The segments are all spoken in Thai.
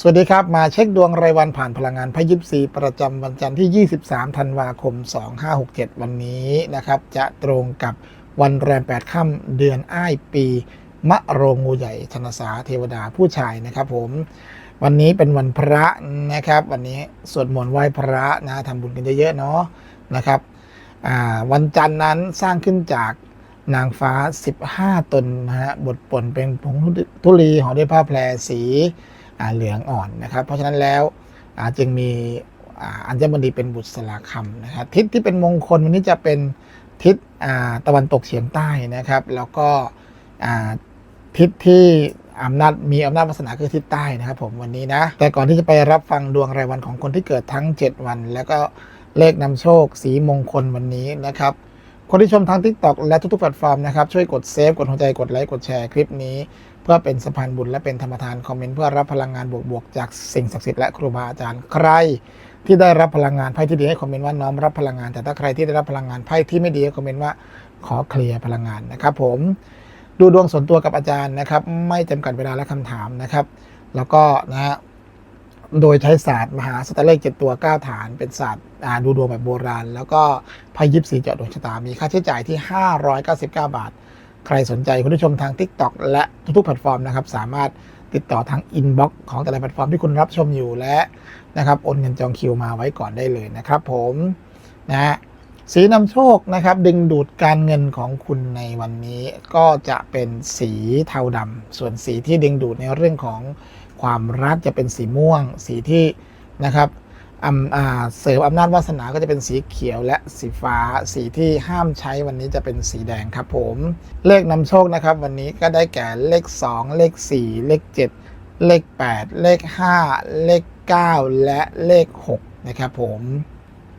สวัสดีครับ มาเช็คดวงรายวันผ่านพลังงานพยิบซีประจำวันจันทร์ที่ 23 ธันวาคม 2567 วันนี้นะครับ จะตรงกับวันแรม 8 ค่ำเดือนอ้ายปี มะโรงงูใหญ่ชนสาเทวดาผู้ชายนะครับผม วันนี้เป็นวันพระนะครับ วันนี้สวดมนต์ไหว้พระนะทำบุญกันเยอะๆเนาะนะครับวันจันทร์นั้นสร้างขึ้นจากนางฟ้า 15 ตนนะฮะบทปนเป็นผงทุลีห่อด้วยผ้าแพรสี เหลืองอ่อนนะครับ เพราะฉะนั้นแล้วจึงมีอัญมณีเป็นบุตรสลาคำนะครับทิศที่เป็นมงคลวันนี้จะเป็นทิศตะวันตกเฉียงใต้นะครับ แล้วก็ทิศที่อำนาจมีอำนาจวาสนาคือทิศใต้นะครับผมวันนี้นะ แต่ก่อนที่จะไปรับฟังดวงรายวันของคนที่เกิดทั้ง 7 วัน แล้วก็เลขนำโชคสีมงคลวันนี้นะครับคนที่ชมทาง TikTok และทุกๆแพลตฟอร์มนะครับช่วยกดเซฟกดหัวใจกดไลค์กดแชร์คลิปนี้ พื่อเป็นสะพานบุญและเป็นธรรมทานคอมเมนต์เพื่อรับพลังงานบวกๆจากสิ่งศักดิ์สิทธิ์และครูบาอาจารย์ใคร ที่ได้รับพลังงานไพ่ที่ดีให้คอมเมนต์ว่าน้อมรับพลังงาน แต่ถ้าใครที่ได้รับพลังงานไพ่ที่ไม่ดีให้คอมเมนต์ว่าขอเคลียร์พลังงานนะครับ ผมดูดวงส่วนตัวกับอาจารย์นะครับ ไม่จำกัดเวลาและคำถามนะครับ แล้วก็นะฮะโดยใช้ศาสตร์มหาสตเลขเจ็ดตัวเก้าฐาน เป็นศาสตร์อ่าดูดวงแบบโบราณ แล้วก็ไพ่ยิปซีเจาะดวงชะตา มีค่าใช้จ่ายที่ 599 บาท ใครสนใจคุณผู้ชมทาง TikTok และทุกๆแพลตฟอร์มนะครับ สามารถติดต่อทางอินบ็อกซ์ของแต่ละแพลตฟอร์มที่คุณรับชมอยู่และนะครับโอนเงินจองคิวมาไว้ก่อนได้เลยนะครับผมนะฮะสีนำโชคนะครับ ดึงดูดการเงินของคุณในวันนี้ก็จะเป็นสีเทาดำส่วนสีที่ดึงดูดในเรื่องของความรักจะเป็นสีม่วง สีที่นะครับ เสริมอำนาจวาสนาก็จะเป็นสีเขียวและสีฟ้า สีที่ห้ามใช้วันนี้จะเป็นสีแดงครับผม เลขนำโชคนะครับ วันนี้ก็ได้แก่เลข 2 เลข 4 เลข 7 เลข 8 เลข 5 เลข 9 และเลข 6 นะครับผม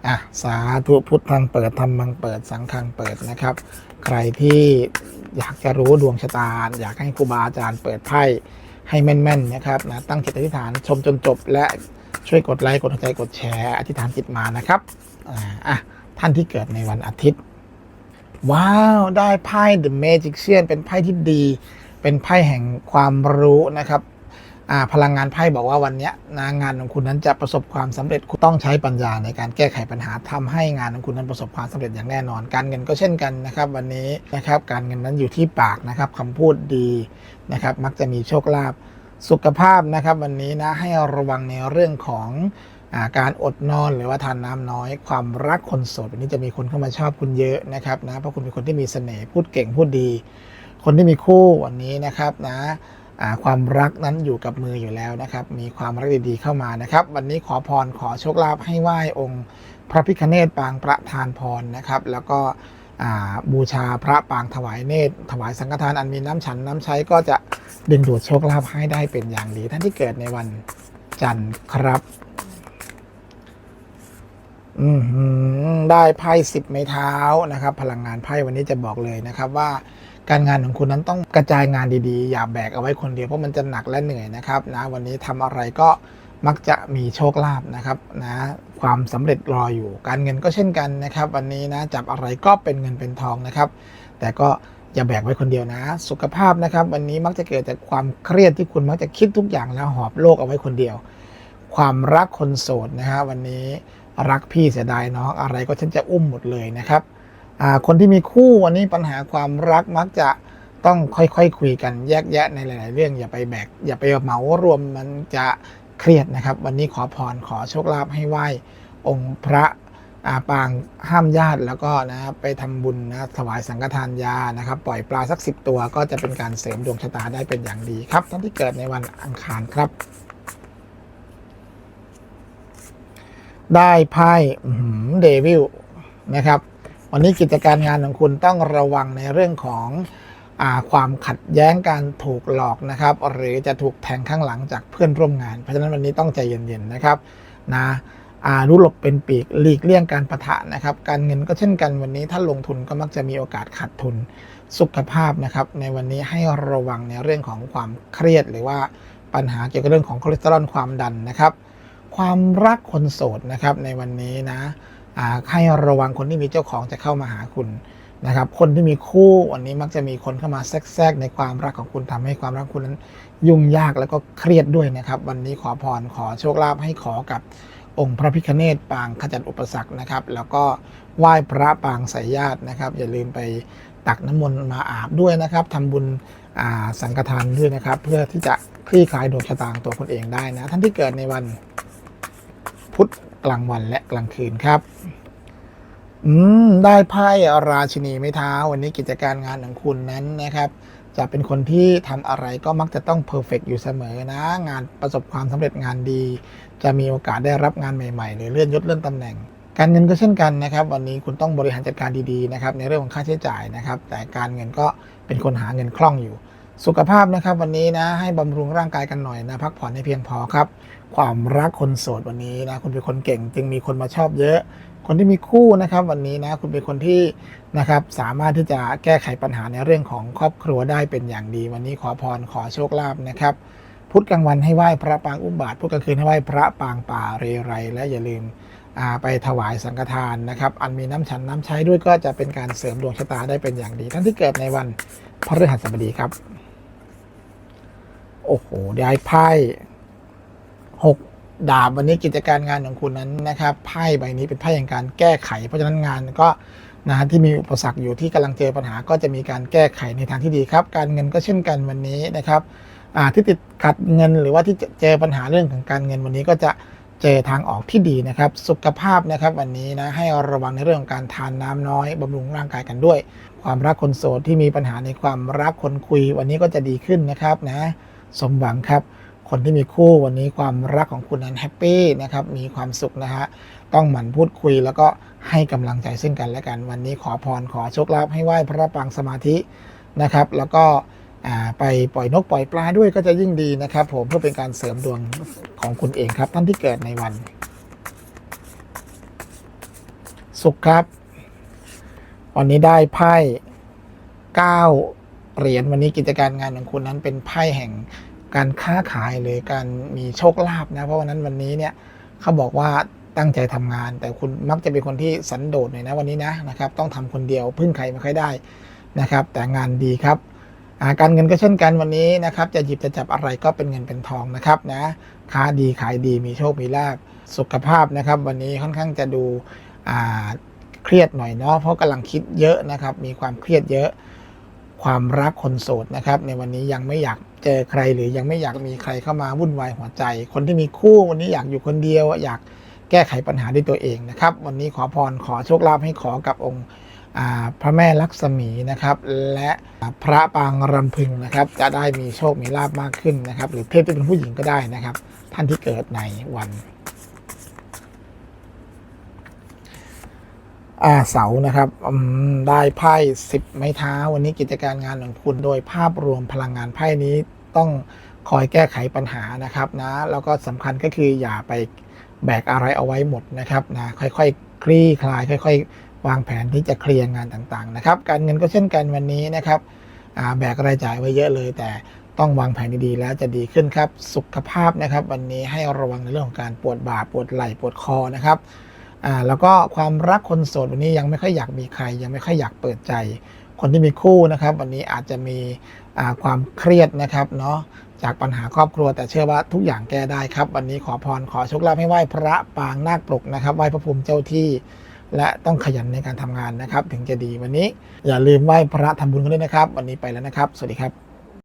อะสาธุพุทธังเปิดธรรมังเปิดสังฆังเปิดนะครับ ใครที่อยากจะรู้ดวงชะตา อยากให้ครูบาอาจารย์เปิดไพ่ให้แม่นๆนะครับนะตั้งจิตอธิษฐานชมจนจบและ ช่วยกดไลค์กดหัวใจกดแชร์อธิษฐานจิตมานะครับอ่าอะท่านที่เกิดในวันอาทิตย์ ว้าว ได้ไพ่ The Magician เป็นไพ่ที่ดี เป็นไพ่แห่งความรู้นะครับอ่าพลังงานไพ่บอกว่าวันนี้นะงานของคุณนั้นจะประสบความสำเร็จคุณต้องใช้ปัญญาในการแก้ไขปัญหาทำให้งานของคุณนั้นประสบความสำเร็จอย่างแน่นอน การเงินก็เช่นกันนะครับ วันนี้นะครับการเงินนั้นอยู่ที่ปากนะครับคำพูดดีนะครับ มักจะมีโชคลาภ สุขภาพนะครับวันนี้นะให้ระวังในเรื่องของอาการอดนอนหรือว่าทานน้ำน้อย ความรักคนโสดวันนี้จะมีคนเข้ามาชอบคุณเยอะนะครับนะเพราะคุณเป็นคนที่มีเสน่ห์พูดเก่งพูดดี คนที่มีคู่วันนี้นะครับนะความรักนั้นอยู่กับมืออยู่แล้วนะครับ มีความรักดีๆเข้ามานะครับ วันนี้ขอพรขอโชคลาภให้ไหว้องค์พระพิคเนตปางประทานพรนะครับ แล้วก็บูชาพระปางถวายเนตรถวายสังฆทานอันมีน้ำฉันน้ำใช้ก็จะ ดึงดูดโชคลาภให้ได้เป็นอย่างดีท่านที่เกิดในวันจันทร์ครับ อืได้ไพ่สิบไม้เท้านะครับ พลังงานไพ่วันนี้จะบอกเลยนะครับว่าการงานของคุณนั้นต้องกระจายงานดีๆ อย่าแบกเอาไว้คนเดียวเพราะมันจะหนักและเหนื่อยนะครับนะวันนี้ทำอะไรก็มักจะมีโชคลาภนะครับนะความสำเร็จรออยู่ การเงินก็เช่นกันนะครับ วันนี้นะจับอะไรก็เป็นเงินเป็นทองนะครับ แต่ก็ อย่าแบกไว้คนเดียวนะ สุขภาพนะครับ วันนี้มักจะเกิดจากความเครียดที่คุณมักจะคิดทุกอย่างแล้วหอบโลกเอาไว้คนเดียว ความรักคนโสดนะฮะวันนี้รักพี่เสียดายน้องอะไรก็ฉันจะอุ้มหมดเลยนะครับคนที่มีคู่วันนี้ปัญหาความรักมักจะต้องค่อยๆคคุยกันแยกแยะในหลาย ๆ เรื่องอย่าไปแบกอย่าไปเหมารวมมันจะเครียดนะครับ วันนี้ขอพรขอโชคลาภให้ไหว้องค์พระ ปางห้ามญาติแล้วก็นะไปทำบุญนะถวายสังฆทานยานะครับ ปล่อยปลาสักสิบตัวก็จะเป็นการเสริมดวงชะตาได้เป็นอย่างดีครับ ท่านที่เกิดในวันอังคารครับ ได้ไพ่เดวิลนะครับ วันนี้กิจการงานของคุณต้องระวังในเรื่องของอความขัดแย้งการถูกหลอกนะครับ หรือจะถูกแทงข้างหลังจากเพื่อนร่วมงาน เพราะฉะนั้นวันนี้ต้องใจเย็นๆนะครับ นะ อารู้หลบเป็นปีกหลีกเลี่ยงการประทะนะครับ การเงินก็เช่นกันวันนี้ถ้าลงทุนก็มักจะมีโอกาสขาดทุนสุขภาพนะครับ ในวันนี้ให้ระวังในเรื่องของความเครียด หรือว่าปัญหาเกี่ยวกับเรื่องของคอเลสเตอรอลความดันนะครับ ความรักคนโสดนะครับในวันนี้นะให้ระวังคนที่มีเจ้าของจะเข้ามาหาคุณนะครับ คนที่มีคู่วันนี้มักจะมีคนเข้ามาแทรกในความรักของคุณทำให้ความรักคุณนั้นยุ่งยากแล้วก็เครียดด้วยนะครับ วันนี้ขอพรขอโชคลาภให้ขอกับ องค์พระพิฆเนศปางขจัดอุปสรรคนะครับ แล้วก็ไหว้พระปางสายญาตินะครับ อย่าลืมไปตักน้ำมนต์มาอาบด้วยนะครับทำบุญสังฆทานด้วยนะครับ เพื่อที่จะคลี่คลายดวงชะตางตัวคนเองได้นะ ท่านที่เกิดในวันพุธกลางวันและกลางคืนครับ อืม ได้ไพ่ราชินีไม้เท้า วันนี้กิจการงานของคุณนั้นนะครับ จะเป็นคนที่ทำอะไรก็มักจะต้องเพอร์เฟกอยู่เสมอนะ งานประสบความสำเร็จงานดี จะมีโอกาสได้รับงานใหม่ๆ หรือเลื่อนยศเลื่อนตำแหน่ง การเงินก็เช่นกันนะครับ วันนี้คุณต้องบริหารจัดการดีๆนะครับในเรื่องของค่าใช้จ่ายนะครับ แต่การเงินก็เป็นคนหาเงินคล่องอยู่ สุขภาพนะครับวันนี้นะให้บำรุงร่างกายกันหน่อยนะพักผ่อนให้เพียงพอครับ ความรักคนโสดวันนี้นะคุณเป็นคนเก่ง จึงมีคนมาชอบเยอะ คนที่มีคู่นะครับวันนี้นะคุณเป็นคนที่นะครับสามารถที่จะแก้ไขปัญหาในเรื่องของครอบครัวได้เป็นอย่างดี วันนี้ขอพรขอโชคลาภนะครับพุธกลางวันให้ไหว้พระปางอุ้มบาทพุธกลางคืนให้ไหว้พระปางป่าเรไร และอย่าลืมไปถวายสังฆทานนะครับ อันมีน้ำฉันน้ำใช้ด้วยก็จะเป็นการเสริมดวงชะตาได้เป็นอย่างดี ท่านที่เกิดในวันพฤหัสบดีครับ โอ้โหได้ไพ่ หกดาบวันนี้กิจการงานของคุณนั้นนะครับไพ่ใบนี้เป็นไพ่แห่งการแก้ไข เพราะฉะนั้นงานก็นะฮะที่มีอุปสรรคอยู่ที่กำลังเจอปัญหาก็จะมีการแก้ไขในทางที่ดีครับ การเงินก็เช่นกันวันนี้นะครับอ่าที่ติดขัดเงินหรือว่าที่เจอปัญหาเรื่องของการเงินวันนี้ก็จะเจอทางออกที่ดีนะครับ สุขภาพนะครับวันนี้นะให้ระวังในเรื่องของการทานน้ำน้อยบำรุงร่างกายกันด้วย ความรักคนโสดที่มีปัญหาในความรักคนคุย วันนี้ก็จะดีขึ้นนะครับนะสมหวังครับ คนที่มีคู่วันนี้ความรักของคุณนั้นแฮปปี้นะครับมีความสุขนะฮะต้องหมั่นพูดคุยแล้วก็ให้กำลังใจซึ่งกันและกัน วันนี้ขอพรขอโชคลาภให้ไหว้พระปางสมาธินะครับ แล้วก็ไปปล่อยนกปล่อยปลาด้วยก็จะยิ่งดีนะครับ ผมเพื่อเป็นการเสริมดวงของคุณเองครับ ท่านที่เกิดในวัน สุขครับ วันนี้ได้ไพ่เก้าเหรียญวันนี้กิจการงานของคุณนั้นเป็นไพ่แห่ง การค้าขายหรือการมีโชคลาภนะ เพราะวันนั้นวันนี้เนี่ยเขาบอกว่าตั้งใจทำงาน แต่คุณมักจะเป็นคนที่สันโดษหน่อยนะวันนี้นะนะครับต้องทำคนเดียวพึ่งใครไม่ค่อยได้นะครับ แต่งานดีครับาการเงินก็เช่นกันวันนี้นะครับ จะหยิบจะจับอะไรก็เป็นเงินเป็นทองนะครับนะค้าดีขายดีมีโชคมีลาภสุขภาพนะครับ วันนี้ค่อนข้างจะดูเครียดหน่อยเนาะเพราะกำลังคิดเยอะนะครับ มีความเครียดเยอะ ความรักคนโสดนะครับ ในวันนี้ยังไม่อยาก เจอใครหรือยังไม่อยากมีใครเข้ามาวุ่นวายหัวใจ คนที่มีคู่วันนี้อยากอยู่คนเดียว อยากแก้ไขปัญหาด้วยตัวเองนะครับ วันนี้ขอพรขอโชคลาภให้ขอกับองค์พระแม่ลักษมีนะครับ และพระปางรำพึงนะครับ จะได้มีโชคมีลาภมากขึ้นนะครับ หรือเทพที่เป็นผู้หญิงก็ได้นะครับ ท่านที่เกิดในวัน อ่าเสานะครับได้ไพ่สิบไม้เท้า วันนี้กิจการงานของคุณโดยภาพรวมพลังงานไพ่นี้ต้องคอยแก้ไขปัญหานะครับนะแล้วก็สำคัญก็คืออย่าไปแบกอะไรเอาไว้หมดนะครับนะค่อยๆคลี่คลาย ค่อย ๆ วางแผนที่จะเคลียร์งานต่างๆนะครับการเงินก็เช่นกันวันนี้นะครับอ่าแบกรายจ่ายไว้เยอะเลย แต่ต้องวางแผนดีๆแล้วจะดีขึ้นครับ สุขภาพนะครับ วันนี้ให้ระวังในเรื่องของการปวดบ่าปวดไหล่ปวดคอนะครับ อ่าแล้วก็ความรักคนโสดวันนี้ยังไม่ค่อยอยากมีใคร ยังไม่ค่อยอยากเปิดใจ คนที่มีคู่นะครับ วันนี้อาจจะมีอ่าความเครียดนะครับเนาะจากปัญหาครอบครัวแต่เชื่อว่าทุกอย่างแก้ได้ครับ วันนี้ขอพรขอโชคลาภให้ไหว้พระปางนาคปลกนะครับไหว้พระภูมิเจ้าที่ และต้องขยันในการทำงานนะครับ ถึงจะดีวันนี้อย่าลืมไหว้พระทำบุญกันด้วยนะครับ วันนี้ไปแล้วนะครับ สวัสดีครับ